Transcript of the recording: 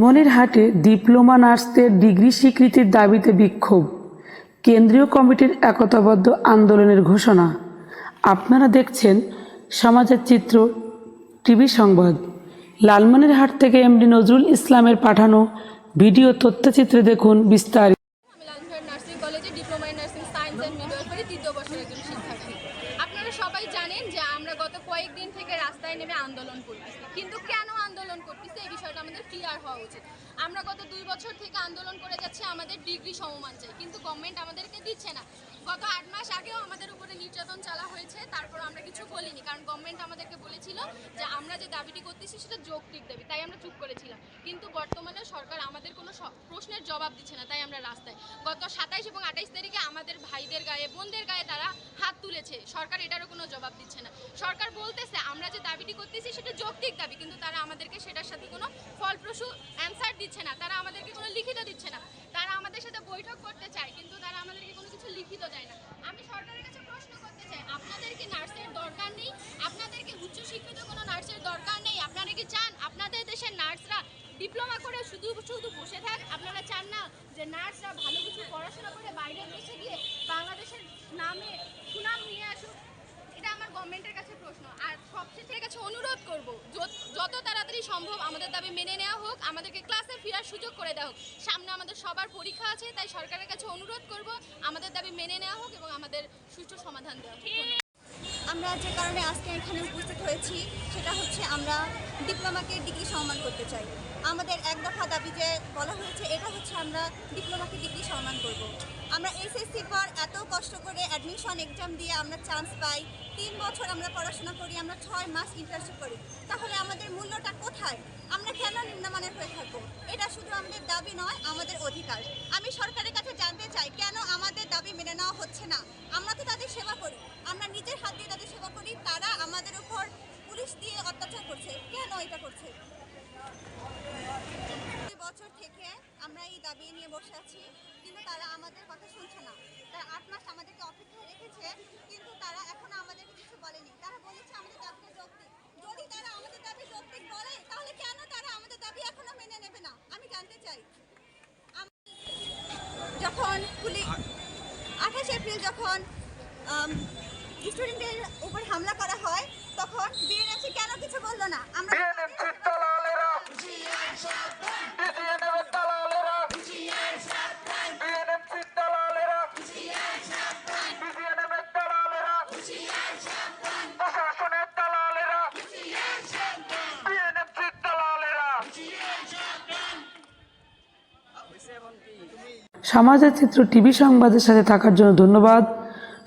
মনিরহাটে diploma নার্সদের degree স্বীকৃতির দাবিতে বিক্ষোভ। কেন্দ্রীয় কমিটির একতাবদ্ধ আন্দোলনের ঘোষণা। আপনারা দেখছেন সমাজের চিত্র টিভি সংবাদ। লালমনিরহাট থেকে এমডি নজরুল ইসলামের পাঠানো ভিডিও তথ্যচিত্রে দেখুন বিস্তারিত। সবাই জানেন যে আমরা গত কয়েকদিন থেকে রাস্তায় নেমে আন্দোলন করতেছি কিন্তু কেন আন্দোলন করতেছি, এই বিষয়টা আমাদের ক্লিয়ার হওয়া উচিত। আমরা গত দুই বছর থেকে আন্দোলন করে যাচ্ছি, আমাদের ডিগ্রি সমমান চাই, কিন্তু গভর্নমেন্ট আমাদেরকে দিচ্ছে না। গত আট মাস আগেও আমাদের উপরে নির্যাতন চালা হয়েছে তারপর আমরা কিছু বলিনি, কারণ গভর্নমেন্ট আমাদেরকে বলেছিল যে আমরা যে দাবিটি করতেছি সেটা যৌক্তিক দাবি, তাই আমরা চুপ করেছিলাম। কিন্তু বর্তমানে সরকার আমাদের কোনো প্রশ্নের জবাব দিচ্ছে না, তাই আমরা রাস্তায়। গত সাতাইশ এবং আঠাইশ তারিখে আমাদের ভাইদের গায়ে, বোনদের গায়ে তারা হাত সরকার এটারও কোনো জবাব দিচ্ছে না। সরকার বলতেছে, আমরা যে দাবিটি করতেছি সেটা যৌক্তিক দাবি, কিন্তু তারা আমাদেরকে সেটার সাথে কোনো ফলপ্রসূ অ্যান্সার দিচ্ছে না। তারা আমাদেরকে কোনো লিখিত দিচ্ছে না। তারা আমাদের সাথে বৈঠক করতে চায়, কিন্তু তারা আমাদেরকে কোনো কিছু লিখিত দেয় না। আমি সরকারের কাছে প্রশ্ন করতে চাই, আপনাদের কি নার্সের দরকার নেই? আপনাদের কি উচ্চশিক্ষিত কোনো নার্সের দরকার নেই? আপনারা কি চান আপনাদের দেশের নার্সরা ডিপ্লোমা করে শুধু শুধু বসে থাক? আপনারা চান না যে নার্সরা ভালো কিছু পড়াশোনা করে বাইরের দেশে গিয়ে বাংলাদেশের নামে সুনাম নিয়ে আসুক, এটা আমার গভর্নমেন্টের কাছে প্রশ্ন। আর সবচেয়ে কাছে অনুরোধ করব, যত- তাড়াতাড়ি সম্ভব আমাদের দাবি মেনে নেওয়া হোক, আমাদেরকে ক্লাসে ফেরার সুযোগ করে দেওয়া হোক। সামনে আমাদের সবার পরীক্ষা আছে, তাই সরকারের কাছে অনুরোধ করব, আমাদের দাবি মেনে নেওয়া হোক এবং আমাদের সুষ্ঠু সমাধান দেওয়া হোক। আমরা যে কারণে আজকে এখানে উপস্থিত হয়েছি, সেটা হচ্ছে আমরা ডিপ্লোমাকে ডিগ্রি সম্মান করতে চাই। আমাদের এক দফা দাবি যে বলা হয়েছে, এটা হচ্ছে আমরা ডিপ্লোমাকে ডিগ্রি সম্মান করব। আমরা এসএসসির পর এত কষ্ট করে অ্যাডমিশন এক্সাম দিয়ে আমরা চান্স পাই, তিন বছর আমরা পড়াশোনা করি, আমরা ছয় মাস ইন্টার্নশিপ করি, তাহলে আমাদের মূল্যটা কোথায়? আমরা কেন নিম্নমানের হয়ে থাকব? এটা শুধু আমাদের দাবি নয়, আমাদের অধিকার। আমি সরকারের কাছে জানতে চাই, কেন আমাদের দাবি মেনে নেওয়া হচ্ছে না? আমরা তো তাদের করছে? কেন এটা করছে? বছর থেকে আমরা এই দাবি নিয়ে বসে আছি, কিন্তু তারা আমাদের কথা শুনছে না। তারা আট মাস আমাদেরকে অপেক্ষায় রেখেছে, কিন্তু তারা এখনও আমাদেরকে কিছু বলেনি। তারা বলেছে আমাদের দাবিটা যৌক্তিক। যদি তারা আমাদের দাবি যৌক্তিক বলে, তাহলে কেন তারা আমাদের দাবি এখনও মেনে নেবে না? আমি জানতে চাই। যখন পুলিশ আঠাশ এপ্রিল যখন স্টুডেন্টের উপর হামলা করা হয় তখন বিএনএফসি কেন কিছু বলল না? আমরা সমাজের চিত্র টিভি সংবাদের সাথে থাকার জন্য ধন্যবাদ।